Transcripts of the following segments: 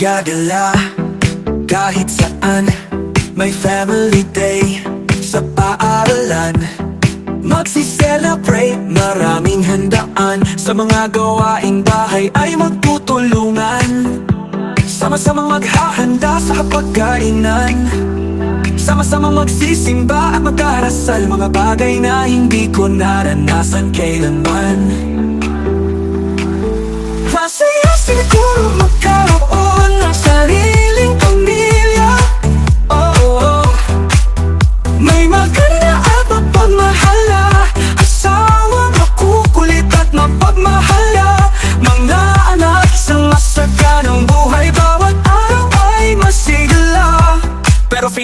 Gagala kahit saan May family day Magsi-celebrate, maraming handaan. Sa mga gawaing bahay ay magtutulungan. Sama-samang maghahanda sa hapagkainan Sama-samang magsisimba at magdarasal Mga bagay na hindi ko naranasan kailanman. Masaya siguro magkaroon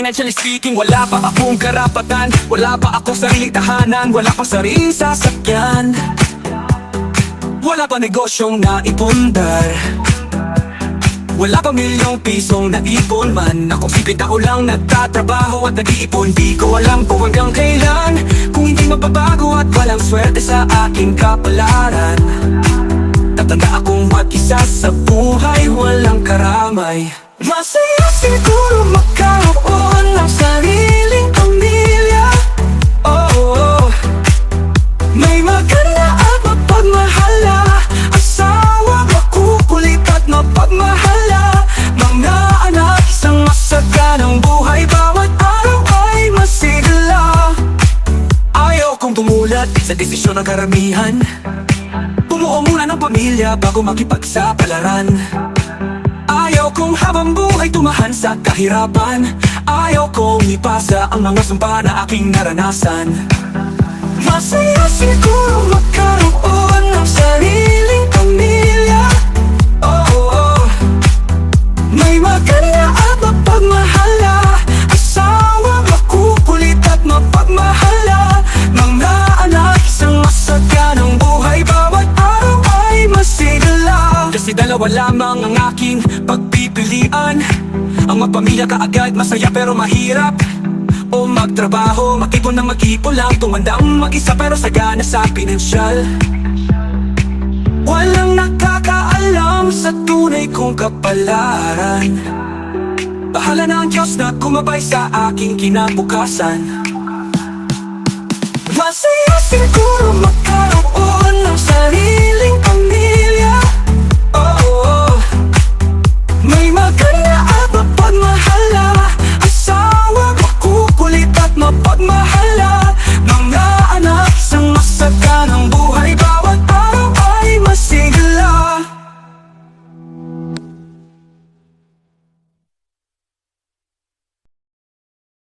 financially speaking, wala pa akong karapatan. Wala pa akong sariling tahanan. Wala pang sariling sasakyan. Wala pa negosyong naipundar. Wala pa milyong pisong naipon man. Ako simple tao lang nagtatrabaho at nag-iipon. Di ko alam kung hanggang kailan. Kung hindi mababago at walang swerte sa aking kapalaran Tatanda akong mag-isa sa buhay walang karamay. Masaya siguro magkaroon ng sariling pamilya. Oh, oh, oh. May maganda at mapagmahala. Asawa makukulit at mapagmahala. Mga anak isang masaganang buhay. Bawat araw ay masigla. Ayaw kong tumulat sa desisyon ng karamihan. Bumuo ng pamilya bago makipagsapalaran. Ayaw kong habang buhay tumahan sa kahirapan. Ayaw kong ipasa ang mga sumpa na aking naranasan. Masaya siguro magkaroon ng sariling pamilya. Oh, oh, oh. May maganda at mapagmahala dalawa lamang ang aking pagpipilian. Ang magpamilya kaagad masaya pero mahirap. O magtrabaho, mag-ipon ng mag-ipon lang. Tumandang mag-isa pero sagana sa pinansyal. Walang nakakaalam sa tunay kong kapalaran. Bahala na ang Diyos na kumabay sa aking kinabukasan